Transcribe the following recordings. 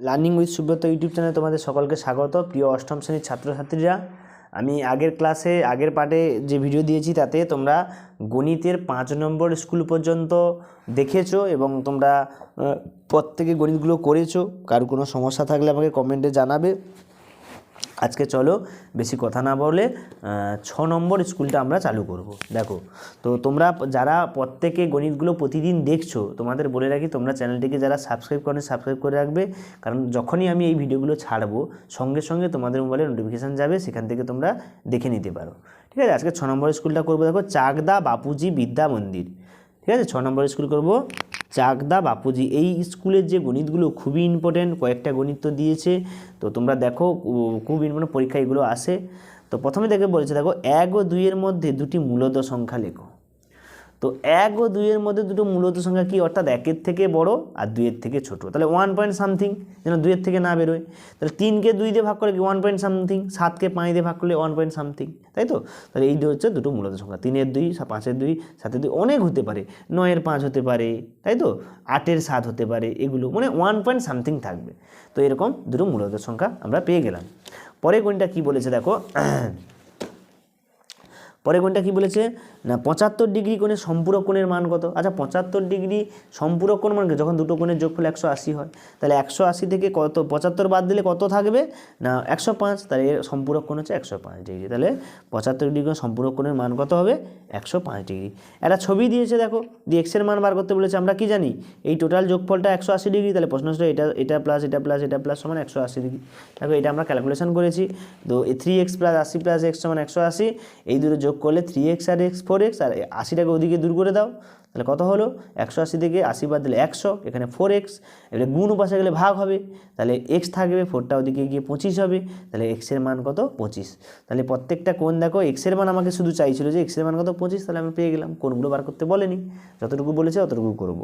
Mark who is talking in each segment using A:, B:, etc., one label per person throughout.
A: Learning with Subrata YouTube চ্যানেলে তোমাদের সকলকে স্বাগত। প্রিয় অষ্টম শ্রেণির ছাত্রছাত্রীরা, আমি আগের ক্লাসে, আগের পার্টে যে ভিডিও দিয়েছি তাতে তোমরা গণিতের পাঁচ নম্বর স্কুল পর্যন্ত দেখেছ এবং তোমরা প্রত্যেকে গণিতগুলো করেছ। কারও কোনো সমস্যা থাকলে আমাকে কমেন্টে জানাবে। আজকে চলো বেশি কথা না বলে ছ নম্বর স্কুলটা আমরা চালু করব। দেখো, তো তোমরা যারা প্রত্যেকে গণিতগুলো প্রতিদিন দেখছ, তোমাদের বলে রাখি, তোমরা চ্যানেলটিকে যারা সাবস্ক্রাইব করেন সাবস্ক্রাইব করে রাখবে। কারণ যখনই আমি এই ভিডিওগুলো ছাড়বো, সঙ্গে সঙ্গে তোমাদের মোবাইলে নোটিফিকেশান যাবে, সেখান থেকে তোমরা দেখে নিতে পারো। ঠিক আছে, আজকে ছ নম্বর স্কুলটা করব। দেখো, চাকদা বাপুজি বিদ্যা মন্দির। ঠিক আছে, ছ নম্বর স্কুল করব। চাকদা বাপুজি, এই স্কুলের যে গণিতগুলো খুবই ইম্পর্টেন্ট কয়েকটা গণিত তো দিয়েছে। তো তোমরা দেখো খুব ইম্পর্টেন্ট পরীক্ষা এগুলো আসে। তো প্রথমে দেখে বলেছে, দেখো, এক ও দুইয়ের মধ্যে দুটি মূলত সংখ্যা লেখো। তো এক ও দুইয়ের মধ্যে দুটো মূলত সংখ্যা কি? অর্থাৎ একের থেকে বড় আর দুইয়ের থেকে ছোট। তাহলে ওয়ান পয়েন্ট সামথিং যেন দুইয়ের থেকে না বেরোয়। তাহলে তিনকে দুই দিয়ে ভাগ করে কি? ওয়ান পয়েন্ট সামথিং সাতকে পাঁচ দিয়ে ভাগ করলে ওয়ান পয়েন্ট সামথিং তাই তো? তাহলে এই হচ্ছে দুটো মূলত সংখ্যা। তিনের দুই পাঁচের দুই, সাতের দুই অনেক হতে পারে। নয়ের পাঁচ হতে পারে, তাই তো? আটের সাত হতে পারে, এগুলো মানে ওয়ান পয়েন্ট সামথিং থাকবে। তো এরকম দুটো মূলত সংখ্যা আমরা পেয়ে গেলাম। পরে কোনটা কি বলেছে দেখো? পরে কোনটা কি বলেছে? না, পঁচাত্তর ডিগ্রি কোণে সম্পূরক কোণের মান কত? আচ্ছা পঁচাত্তর ডিগ্রি সম্পূরক কোণ মানে? যখন দুটো কোণের যোগফল একশো আশি হয়, তাহলে একশো আশি থেকে কত? পঁচাত্তর বাদ দিলে কত থাকবে? না, একশো পাঁচ, তাহলে এর সম্পূরক কোণ হচ্ছে একশো পাঁচ ডিগ্রি। তাহলে পঁচাত্তর ডিগ্রি সম্পূরক কোণের মান কত হবে? একশো পাঁচ ডিগ্রি। একটা ছবি দিয়েছে, দেখো, দিয়ে এক্সের মান বার করতে বলেছে, আমরা কি জানি? এই টোটাল যোগফলটা একশো আশি ডিগ্রি, তাহলে প্রশ্ন হচ্ছে এটা এটা প্লাস এটা প্লাস এটা প্লাস সমান একশো আশি ডিগ্রি। দেখো, এটা আমরা ক্যালকুলেশন করেছি। তো থ্রি এক্স প্লাস আশি প্লাস এক্স সমান একশো আশি, এই দুটো যোগ করলে থ্রি এক্স আর এক্স ফোর এক্স আর আশিটাকে ওদিকে দূর করে দাও। তাহলে কত হলো? একশো আশি থেকে আশি বাদ দিলে একশো, এখানে ফোর এক্স এবারে গুণ উপাসে গেলে ভাগ হবে। তাহলে এক্স থাকবে ফোরটা ওদিকে গিয়ে পঁচিশ হবে। তাহলে এক্সের মান কত? পঁচিশ। তাহলে প্রত্যেকটা কোণ দেখো এক্সের মান আমাকে শুধু চাইছিল যে এক্সের মান কত? পঁচিশ। তাহলে আমি পেয়ে গেলাম কোনগুলো বার করতে বলেনি। যতটুকু বলেছে অতটুকু করব।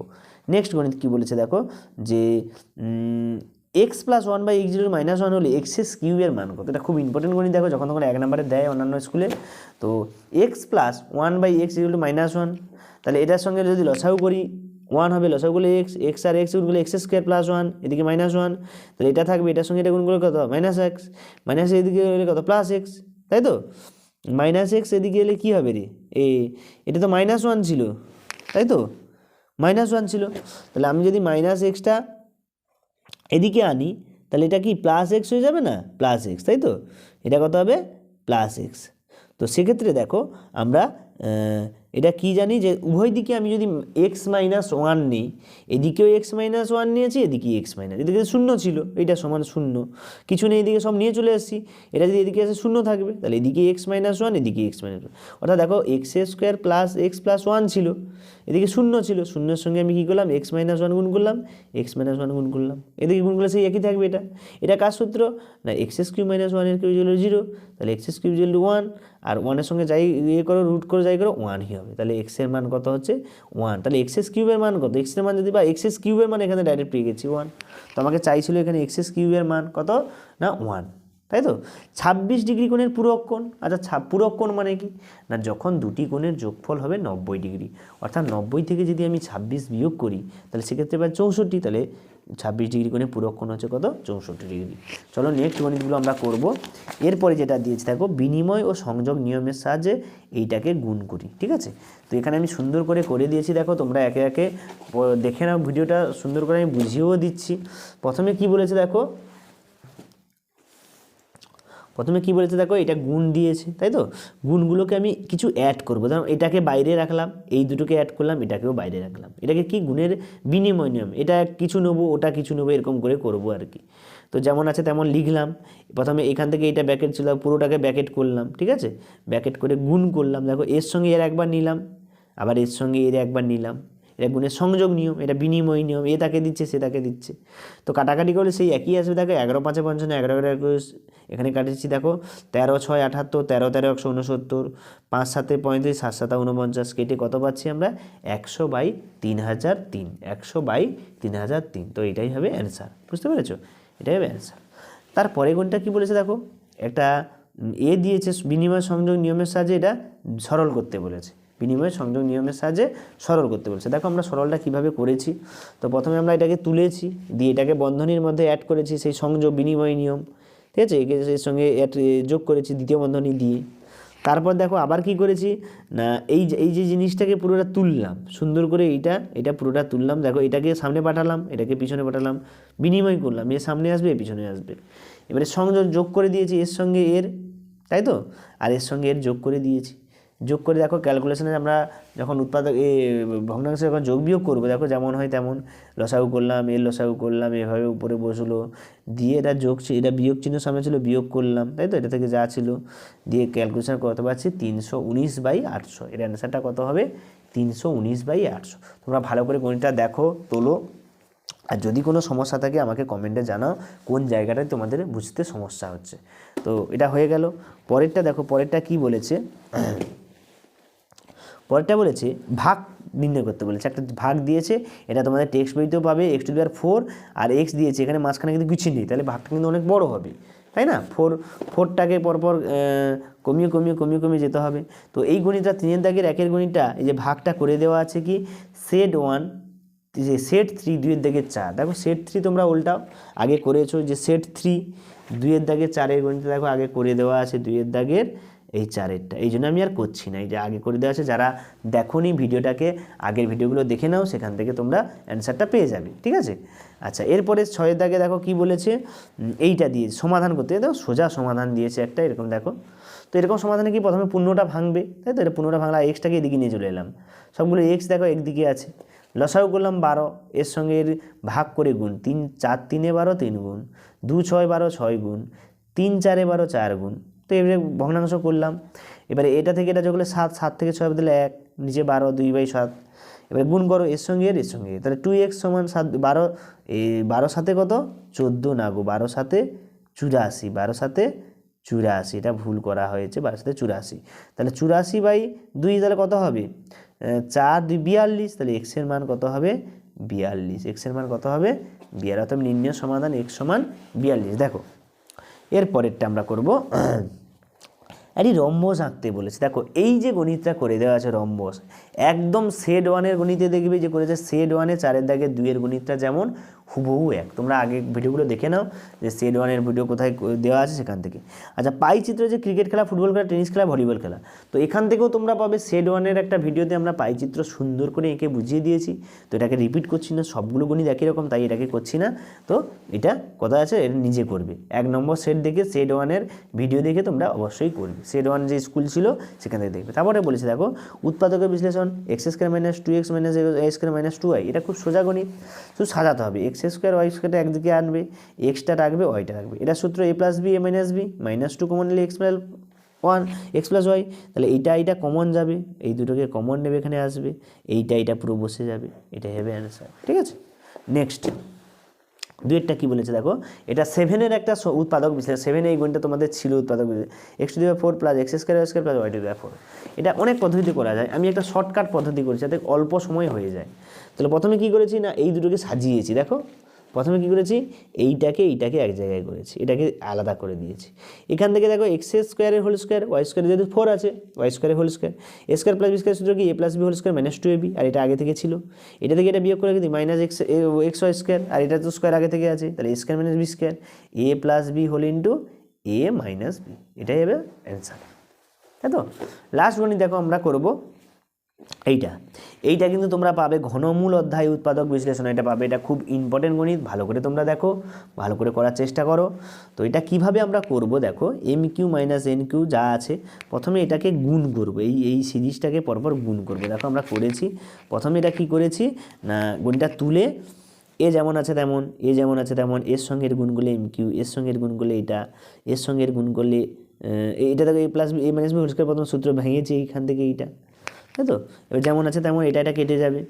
A: নেক্সট গণিত কী বলেছে দেখো? যে X plus one by X zero minus one হলে এক্সেস কিউবের মান কত? এটা খুব ইম্পর্টেন্ট গণিত দেখো, যখন তখন এক নম্বরে দেয় অন্যান্য স্কুলে তো X plus one by X equal to minus one তাহলে এটার সঙ্গে যদি লসাউ করি ওয়ান হবে লসাউ করলে এক্স এক্স আর এক্স গুণগুলো এক্স স্কোয়ার প্লাস ওয়ান এদিকে মাইনাস ওয়ান তাহলে এটা থাকবে, এটার সঙ্গে এটা গুণ করলে কত? মাইনাস এক্স মাইনাস এদিকে হলে কত? প্লাস এক্স তাই তো? মাইনাস এক্স এদিকে এলে কী হবে রে? এ, এটা তো মাইনাস ওয়ান ছিল, তাই তো? মাইনাস ওয়ান ছিল। তাহলে আমি যদি মাইনাস এক্সটা এদিকে আনি, তাহলে এটা কি প্লাস এক্স হয়ে যাবে না? প্লাস এক্স তাই তো? এটা কত হবে? প্লাস এক্স তো সেক্ষেত্রে দেখো, আমরা এটা কি জানি যে উভয় দিকে আমি যদি এক্স মাইনাস ওয়ান নিই, এদিকেও এক্স মাইনাস ওয়ান নিয়েছি এদিকে এক্স মাইনাস এদিকে শূন্য ছিল, এটা সমান শূন্য। কিছু নেই, এদিকে সব নিয়ে চলে এসেছি এটা যদি এদিকে এসে শূন্য থাকবে, তাহলে এদিকে এক্স মাইনাস ওয়ান এদিকে এক্স মাইনাস ওয়ান অর্থাৎ দেখো X square plus X plus one ছিল, এদিকে শূন্য ছিল, শূন্যের সঙ্গে আমি কী করলাম? এক্স মাইনাস ওয়ান গুণ করলাম এক্স মাইনাস ওয়ান গুণ করলাম। এদিকে গুণ করলে সেই একই থাকবে এটা। এটা কার সূত্র? না এক্স এস কিউ মাইনাস ওয়ানের কিউ জিরো জিরো তাহলে X S Q zero one আর ওয়ানের সঙ্গে যাই ইয়ে করো রুট করে যাই করো ওয়ানই হবে। তাহলে এক্সের মান কত হচ্ছে? ওয়ান তাহলে এক্সেস কিউবের মান কত? এক্সের মান যদি বা এক্স এস কিউবের মান এখানে ডাইরেক্ট পেয়ে গেছি ওয়ান তো আমাকে চাইছিল এখানে এক্স এস কিউবের মান কত? না ওয়ান তাই তো? ছাব্বিশ ডিগ্রি কোণের পূরক কোণ আচ্ছা ছা- পূরক কোণ মানে কি? না, যখন দুটি কোণের যোগফল হবে নব্বই ডিগ্রি। অর্থাৎ নব্বই থেকে যদি আমি ছাব্বিশ বিয়োগ করি, তাহলে সেক্ষেত্রে এবার চৌষট্টি। তাহলে ছাব্বিশ ডিগ্রি কোণে পূরক কোণ হচ্ছে কত? চৌষট্টি ডিগ্রি। চলো নেক্সট গণিতগুলো আমরা করব। এরপরে যেটা দিয়েছে দেখো, বিনিময় ও সংযোগ নিয়মের সাহায্যে এইটাকে গুণ করি, ঠিক আছে? তো এখানে আমি সুন্দর করে করে দিয়েছি, দেখো, তোমরা একে একে দেখে নাও, ভিডিওটা সুন্দর করে আমি বুঝিয়েও দিচ্ছি। প্রথমে কি বলেছে দেখো? প্রথমে কি বলেছে দেখো, এটা গুণ দিয়েছে, তাই তো? গুণগুলোকে আমি কিছু অ্যাড করব। ধরো, এটাকে বাইরে রাখলাম, এই দুটোকে অ্যাড করলাম, এটাকেও বাইরে রাখলাম। এটাকে কি গুণের বিনিময় নিয়ম? এটা কিছু নেব, ওটা কিছু নেব, এরকম করে করব আর কি। তো যেমন আছে তেমন লিখলাম। প্রথমে এখান থেকে এটা ব্যাকেট ছিল, পুরোটাকে ব্যাকেট করলাম, ঠিক আছে? ব্যাকেট করে গুণ করলাম। দেখো, এর সঙ্গে এর একবার নিলাম, আবার এর সঙ্গে এর একবার নিলাম। এটা গুণের সংযোগ নিয়ম, এটা বিনিময় নিয়ম, এ তাকে দিচ্ছে, সে তাকে দিচ্ছে। তো কাটাকাটি করলে সেই একই আসবে, দেখো এগারো, পাঁচে, পঞ্চান্ন, এগারো এগারো, একুশ, এখানে কাটেছি, দেখো তেরো, ছয় আঠাত্তর তেরো তেরো, একশো উনসত্তর, পাঁচ, সাতে পঁয়ত্রিশ, সাত, সাতা উনপঞ্চাশ কেটে কত পাচ্ছি আমরা? একশো বাই তিন হাজার তিন, একশো বাই তিন হাজার তিন। তো এটাই হবে অ্যান্সার বুঝতে পেরেছ? এটাই হবে অ্যান্সার তারপরে কোনটা কি বলেছে দেখো? একটা এ দিয়েছে বিনিময় সংযোগ নিয়মের সাহায্যে এটা সরল করতে বলেছে। বিনিময় সংযোগ নিয়মের সাহায্যে সরল করতে বলছে। দেখো আমরা সরলটা কীভাবে করেছি? তো প্রথমে আমরা এটাকে তুলেছি, দিয়ে এটাকে বন্ধনীর মধ্যে অ্যাড করেছি সেই সংযোগ বিনিময় নিয়ম। ঠিক আছে? একে এর সঙ্গে অ্যাড যোগ করেছি দ্বিতীয় বন্ধনী দিয়ে। তারপর দেখো আবার কি করেছি? না, এই এই যে জিনিসটাকে পুরোটা তুললাম, সুন্দর করে এইটা, এটা পুরোটা তুললাম। দেখো এটাকে সামনে পাঠালাম, এটাকে পিছনে পাঠালাম, বিনিময় করলাম, এ সামনে আসবে, এ পিছনে আসবে। এবারে সংযোগ যোগ করে দিয়েছি এর সঙ্গে এর, তাই তো? আর এর সঙ্গে এর যোগ করে দিয়েছি। যোগ করে দেখো ক্যালকুলেশনে আমরা যখন উৎপাদক, এ, ভগ্নাংশে যখন যোগ বিয়োগ করব, দেখো যেমন হয় তেমন। লসাগু করলাম, এর লসাগু করলাম, এভাবে উপরে বসল। দিয়ে এটা যোগ এটা বিয়োগ চিহ্ন সামনে ছিল, বিয়োগ করলাম, তাই তো? এটা থেকে যা ছিল। দিয়ে ক্যালকুলেশন কত পাচ্ছি? তিনশো উনিশ বাই আটশো। এর অ্যান্সারটা কত হবে? তিনশো উনিশ বাই আটশো। তোমরা ভালো করে গণিতটা দেখো, তোলো। আর যদি কোনো সমস্যা থাকে, আমাকে কমেন্টে জানাও, কোন জায়গাটায় তোমাদের বুঝতে সমস্যা হচ্ছে। তো এটা হয়ে গেল। পরেরটা দেখো, পরেরটা কি বলেছে? পরেরটা বলেছে, ভাগ নির্ণয় করতে বলেছে। একটা ভাগ দিয়েছে, এটা তোমাদের টেক্সট বইতেও পাবে এক্স টু দেওয়ার ফোর আর এক্স দিয়েছে, এখানে মাঝখানে কিন্তু কিছু নেই, তাহলে ভাগটা কিন্তু অনেক বড় হবে, তাই না? ফোর ফোরটাকে পরপর কমিয়ে কমিয়ে কমিয়ে কমিয়ে যেতে হবে। তো এই গণিতটা, তিনের দাগের একের গণিতটা, এই যে ভাগটা করে দেওয়া আছে কি? সেট ওয়ান যে সেট থ্রি দুইয়ের দাগের চার। দেখো সেট থ্রি তোমরা উল্টাও, আগে করেছ যে সেট থ্রি দুইয়ের দাগের চারের গণিত দেখো, আগে করে দেওয়া আছে দুইয়ের দাগের এই চারেরটা। এই জন্য আমি আর করছি না। এই যে আগে করে দেওয়া আছে, যারা দেখোনি ভিডিওটাকে, আগের ভিডিওগুলো দেখে নাও, সেখান থেকে তোমরা অ্যান্সারটা পেয়ে যাবে, ঠিক আছে? আচ্ছা এরপরে ছয়ের দাগে দেখো কি বলেছে? এইটা দিয়ে, সমাধান করতে। দেখো, সোজা সমাধান দিয়েছে একটা, এরকম দেখো। তো এরকম সমাধানে কি প্রথমে পূর্ণটা ভাঙবে? তাই তো, এটা পূর্ণটা ভাঙলা এক্সটাকে এদিকে নিয়ে চলে এলাম। সবগুলো এক্স দেখো, একদিকে আছে। লসাও করলাম বারো, এর সঙ্গে এর ভাগ করে গুণ। তিন, চার, তিনে বারো, তিন গুণ। দু, ছয়, বারো, ছয় গুণ। তিন, চারে বারো, চার গুণ। তো এবারে ভগ্নাংশ করলাম। এবারে এটা থেকে এটা যোগ সাত সাত থেকে ছয় বদলে এক, নিচে বারো, দুই বাই সাত। এবারে গুণ করো এর সঙ্গে এর সঙ্গে। তাহলে টু এক্স সমান সাত, বারো বারো সাথে কত? চোদ্দ না গো, বারো সাথে চুরাশি, বারো সাথে চুরাশি। এটা ভুল করা হয়েছে, বারো সাথে চুরাশি। তাহলে চুরাশি বাই দুই তাহলে কত হবে? চার দুই বিয়াল্লিশ, তাহলে এক্সের মান কত হবে? বিয়াল্লিশ। এক্সের মান কত হবে? বিয়াল্লিশ। নির্ণয় সমাধান এক্স সমান বিয়াল্লিশ। দেখো, এর পরেরটা আমরা করব। আরে রম্বস আঁকতে বলেছে। দেখো, এই যে গণিতটা করে দেওয়া আছে রম্বস, একদম সেড ওয়ানের গণিতে দেখবে যে করেছে সেড ওয়ানে চারের দাগে দুইয়ের গণিতটা যেমন হুবহু এক। তোমরা আগে ভিডিওগুলো দেখে নাও যে সেড ওয়ানের ভিডিও কোথায় দেওয়া আছে সেখান থেকে। আচ্ছা পাই চিত্র যে ক্রিকেট খেলা ফুটবল খেলা টেনিস খেলা ভলিবল খেলা। তো এখান থেকেও তোমরা পাবে সেড ওয়ানের একটা ভিডিওতে আমরা পাই চিত্র সুন্দর করে এঁকে বুঝিয়ে দিয়েছি। তো এটাকে রিপিট করছি না, সবগুলো গণিত একই রকম, তাই এটাকে করছি না। তো এটা কথা আছে এটা নিজে করবে। এক নম্বর সেট দেখে সেট ওয়ানের ভিডিও দেখে তোমরা অবশ্যই করবে। সেট ওয়ান যে স্কুল ছিল, সেখান থেকে দেখবে। তারপরে বলেছে, দেখো, উৎপাদকের বিশ্লেষণ X square minus two X minus A square minus two Y এটা খুব সোজা গণিত। শুধু সাজাতে হবে এক্স স্কোয়ার ওয়াই স্কোয়ারটা একদিকে আনবে এক্সটা রাখবে ওয়াইটা রাখবে। এটা সূত্র A plus B A minus B minus two common নিলে X plus one X plus Y তাহলে এইটা এইটা কমন যাবে, এই দুটোকে কমন নেবে এখানে আসবে, এইটা এইটা পুরো বসে যাবে এটা হবে অ্যান্সার ঠিক আছে? নেক্সট দুয়েরটা কি বলেছে দেখো? এটা সেভেনের একটা উৎপাদক বিশ্লেষণ সেভেন এই গুণটা তোমাদের ছিল উৎপাদক X to the four plus X square square plus Y to the four এটা অনেক পদ্ধতিতে করা যায়। আমি একটা শর্টকাট পদ্ধতি করেছি, যাতে অল্প সময় হয়ে যায়। তাহলে প্রথমে কী করেছি না, এই দুটোকে সাজিয়েছি, দেখো। প্রথমে কি করেছি? এইটাকে এইটাকে এক জায়গায় করেছি। এটাকে আলাদা করে দিয়েছি। এখান থেকে দেখো এক্স স্কোয়ারের হোল স্কোয়ার ওয়াই স্কোয়ার যেহেতু ফোর আছে ওয়াই স্কোয়ারের whole square A square plus B square সূত্র কি? A plus B whole square minus two A B আর এটা আগে থেকে ছিল। এটা থেকে এটা বিয়োগ করে দিই? Minus X X Y square আর এটা তো স্কোয়ার আগে থেকে আছে। তাহলে A square minus B square A plus B whole into A minus B এটাই হবে অ্যান্সার তাই তো? লাস্ট গণিত দেখো আমরা করব এইটা। এইটা কিন্তু তোমরা পাবে ঘনমূল অধ্যায় উৎপাদক বিশ্লেষণ। এটা পাবে, এটা খুব ইম্পর্টেন্ট গণিত। ভালো করে তোমরা দেখো, ভালো করে করার চেষ্টা করো। তো এটা কীভাবে আমরা করব দেখো M Q minus N Q যা আছে, প্রথমে এটাকে গুণ করব। এই এই সিরিজটাকে পরপর গুণ করব। দেখো আমরা করেছি। প্রথমে এটা কি করেছি? না গুণটা তুলে, এ যেমন আছে তেমন, এ যেমন আছে তেমন, এর সঙ্গে গুণ করলে এম কিউ এর সঙ্গে গুণ করলে এটা, এর সঙ্গে গুণ করলে এটা দেখো A plus A minus B square প্রথম সূত্র ভেঙেছি এইখান থেকে এইটা। তাই তো? এবার যেমন আছে তেমন এটা এটা কেটে যাবে।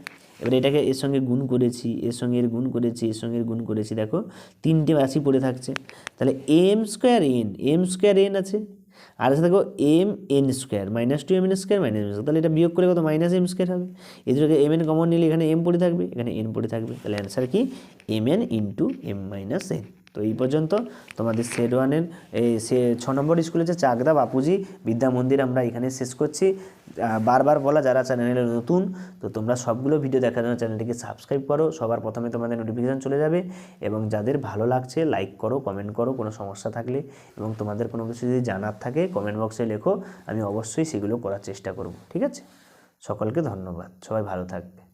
A: এবার এটাকে এর সঙ্গে গুণ করেছি, এর সঙ্গে এর গুণ করেছি, এর সঙ্গে এর গুণ করেছি। দেখো, তিনটে রাশি পড়ে থাকছে। তাহলে M square N M square N আছে। আর আছে দেখো M N square minus two M N square minus M তাহলে এটা বিয়োগ করে কত? মাইনাস এম স্কোয়ার হবে। এই দুটোকে এম এন কমন নিলে এখানে এম পড়ে থাকবে, এখানে এন পড়ে থাকবে। তাহলে অ্যান্সার কি? M N into M minus N তো এই পর্যন্ত তোমাদের সেট ওয়ানের এই সে ছ নম্বর স্কুল হচ্ছে চাকদা বাপুজি বিদ্যা মন্দির আমরা এখানে শেষ করছি। বারবার বলা যারা চ্যানেলে নতুন, তো তোমরা সবগুলো ভিডিও দেখার জন্য চ্যানেলটিকে সাবস্ক্রাইব করো, সবার প্রথমে তোমাদের নোটিফিকেশান চলে যাবে এবং যাদের ভালো লাগছে লাইক করো কমেন্ট করো, কোনো সমস্যা থাকলে এবং তোমাদের কোনো কিছু যদি জানার থাকে কমেন্ট বক্সে লেখো, আমি অবশ্যই সেগুলো করার চেষ্টা করব, ঠিক আছে? সকলকে ধন্যবাদ, সবাই ভালো থাকবে।